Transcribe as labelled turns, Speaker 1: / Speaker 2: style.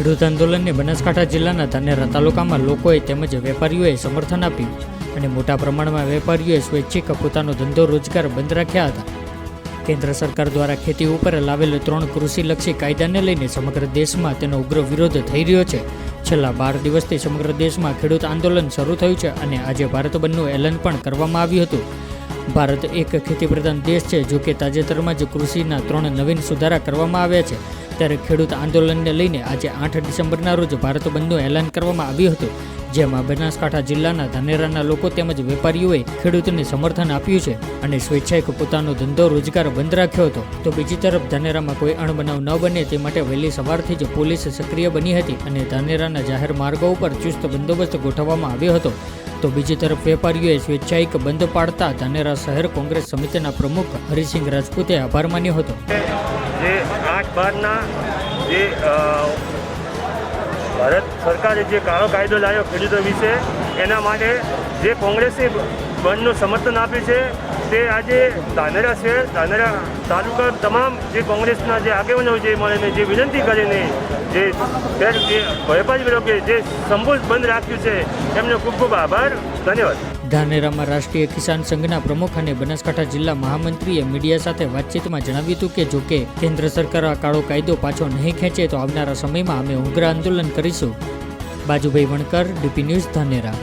Speaker 1: ખેડૂત આંદોલનને બનાસકાંઠા જિલ્લાના ધાનેરા તાલુકામાં લોકોએ તેમજ વેપારીઓએ સમર્થન આપ્યું અને મોટા પ્રમાણમાં વેપારીઓએ સ્વૈચ્છિક પોતાનો ધંધો રોજગાર બંધ રાખ્યા હતા. કેન્દ્ર સરકાર દ્વારા ખેતી ઉપર લાવેલ ત્રણ કૃષિલક્ષી કાયદાને લઈને સમગ્ર દેશમાં તેનો ઉગ્ર વિરોધ થઈ રહ્યો છે. છેલ્લા બાર દિવસથી સમગ્ર દેશમાં ખેડૂત આંદોલન શરૂ થયું છે અને આજે ભારત બંધનું એલન પણ કરવામાં આવ્યું હતું. ભારત એક ખેતીપ્રધાન દેશ છે, જો કે તાજેતરમાં જ કૃષિના ત્રણ નવીન સુધારા કરવામાં આવ્યા છે. ત્યારે ખેડૂત આંદોલનને લઈને આજે આઠ ડિસેમ્બરના રોજ ભારત બંધનું એલાન કરવામાં આવ્યું હતું. જેમાં બનાસકાંઠા જિલ્લાના ધાનેરાના લોકો તેમજ વેપારીઓએ ખેડૂતને સમર્થન આપ્યું છે અને સ્વેચ્છાએ પોતાનો ધંધો રોજગાર બંધ રાખ્યો હતો. તો બીજી તરફ ધાનેરામાં કોઈ અણબનાવ ન બને તે માટે વહેલી સવારથી જ પોલીસ સક્રિય બની હતી અને ધાનેરાના જાહેર માર્ગો ઉપર ચુસ્ત બંદોબસ્ત ગોઠવવામાં આવ્યો હતો. તો બીજી તરફ વેપારીઓએ સ્વેચ્છાયિક બંધ પાડતા ધાનેરા શહેર કોંગ્રેસ સમિતિના પ્રમુખ હરિસિંહ રાજપૂતે આભાર માન્યો હતો.
Speaker 2: જે આઠ બારના જે ભારત સરકારે જે કાળો કાયદો લાવ્યો ખેડૂતો વિશે એના માટે જે કોંગ્રેસે બંધનું સમર્થન આપ્યું છે. તે આજે ધાનેરા શહેર ધાનેરા તાલુકા તમામ જે કોંગ્રેસના જે આગેવાનો છે મને જે વિનંતી કરીને જે ભયપાજ વેપારી જે સંપૂર્ણ બંધ રાખ્યું છે, એમનો ખૂબ ખૂબ આભાર. ધન્યવાદ.
Speaker 1: ધાનેરામાં રાષ્ટ્રીય કિસાન સંઘના પ્રમુખ અને બનાસકાંઠા જિલ્લા મહામંત્રીએ મીડિયા સાથે વાતચીતમાં જણાવ્યું હતું કે, જો કે કેન્દ્ર સરકાર આ કાળો કાયદો પાછો નહીં ખેંચે, તો આવનારા સમયમાં અમે ઉગ્ર આંદોલન કરીશું. Bajubhai Vankar, DP news, Dhanera.